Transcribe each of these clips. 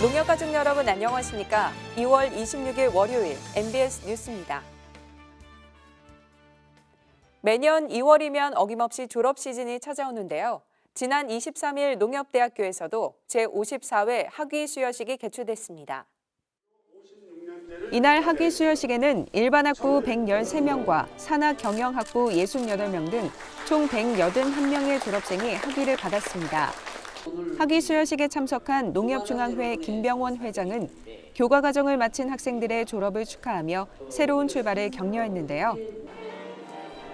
농협 가족 여러분 안녕하십니까? 2월 26일 월요일 MBS 뉴스입니다. 매년 2월이면 어김없이 졸업 시즌이 찾아오는데요. 지난 23일 농협대학교에서도 제54회 학위 수여식이 개최됐습니다. 이날 학위 수여식에는 일반학부 113명과 산학경영학부 68명 등 총 181명의 졸업생이 학위를 받았습니다. 학위 수여식에 참석한 농협중앙회 김병원 회장은 교과 과정을 마친 학생들의 졸업을 축하하며 새로운 출발을 격려했는데요.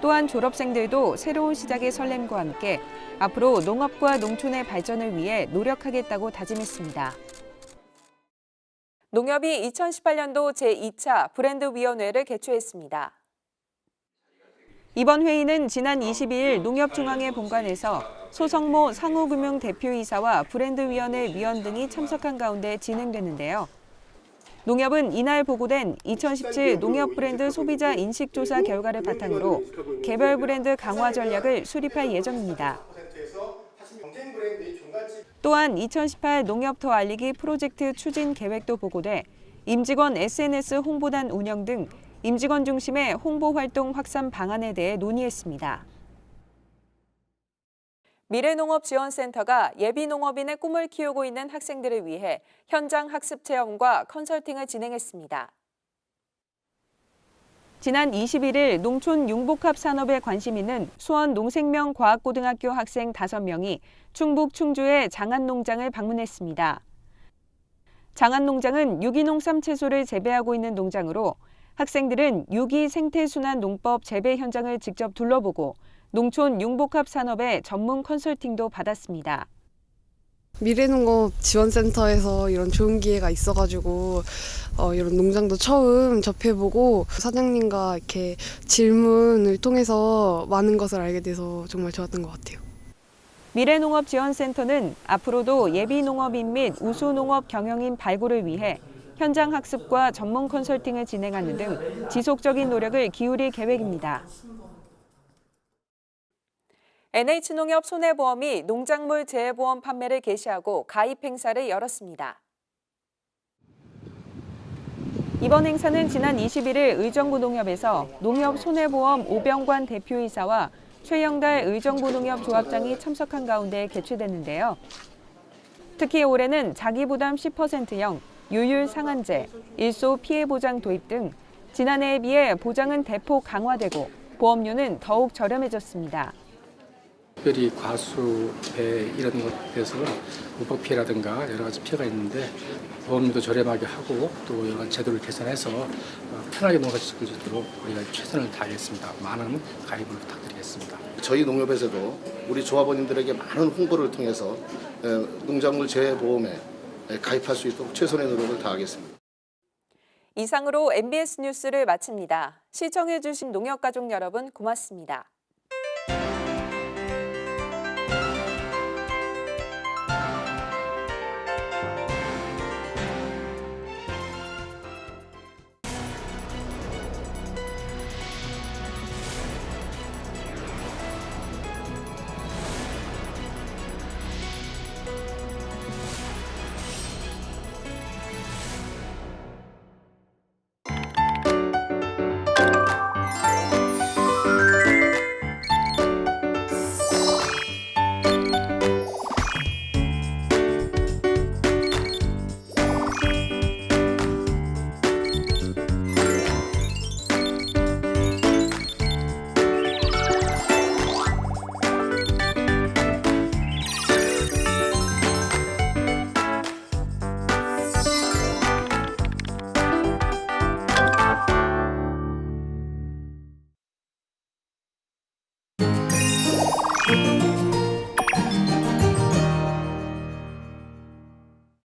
또한 졸업생들도 새로운 시작의 설렘과 함께 앞으로 농업과 농촌의 발전을 위해 노력하겠다고 다짐했습니다. 농협이 2018년도 제2차 브랜드위원회를 개최했습니다. 이번 회의는 지난 22일 농협중앙회 본관에서 소성모 상호금융 대표이사와 브랜드위원회 위원 등이 참석한 가운데 진행됐는데요. 농협은 이날 보고된 2017 농협 브랜드 소비자 인식조사 결과를 바탕으로 개별 브랜드 강화 전략을 수립할 예정입니다. 또한 2018 농협 더 알리기 프로젝트 추진 계획도 보고돼 임직원 SNS 홍보단 운영 등 임직원 중심의 홍보 활동 확산 방안에 대해 논의했습니다. 미래농업지원센터가 예비농업인의 꿈을 키우고 있는 학생들을 위해 현장 학습 체험과 컨설팅을 진행했습니다. 지난 21일 농촌 융복합 산업에 관심 있는 수원 농생명과학고등학교 학생 5명이 충북 충주의 장안농장을 방문했습니다. 장안농장은 유기농삼 채소를 재배하고 있는 농장으로 학생들은 유기 생태순환 농법 재배 현장을 직접 둘러보고 농촌 융복합 산업의 전문 컨설팅도 받았습니다. 미래농업 지원센터에서 이런 좋은 기회가 있어가지고 어, 이런 농장도 처음 접해보고 사장님과 이렇게 질문을 통해서 많은 것을 알게 돼서 정말 좋았던 것 같아요. 미래농업지원센터는 앞으로도 예비농업인 및 우수농업 경영인 발굴을 위해 현장 학습과 전문 컨설팅을 진행하는 등 지속적인 노력을 기울일 계획입니다. NH농협 손해보험이 농작물 재해보험 판매를 개시하고 가입 행사를 열었습니다. 이번 행사는 지난 21일 의정부 농협에서 농협 손해보험 오병관 대표이사와 최영달 의정부 농협 조합장이 참석한 가운데 개최됐는데요. 특히 올해는 자기부담 10%형, 유율 상한제, 일소 피해 보장 도입 등 지난해에 비해 보장은 대폭 강화되고 보험료는 더욱 저렴해졌습니다. 특별히 과수, 배 이런 것에서는 우박 피해라든가 여러 가지 피해가 있는데 보험료도 저렴하게 하고 또 여러 가지 제도를 개선해서 어, 편하게 농사 짓을 수 있도록 우리가 최선을 다하겠습니다. 많은 가입을 부탁드리겠습니다. 저희 농협에서도 우리 조합원님들에게 많은 홍보를 통해서 에, 농작물 재해보험에 에, 가입할 수 있도록 최선의 노력을 다하겠습니다. 이상으로 MBS 뉴스를 마칩니다. 시청해주신 농협가족 여러분 고맙습니다.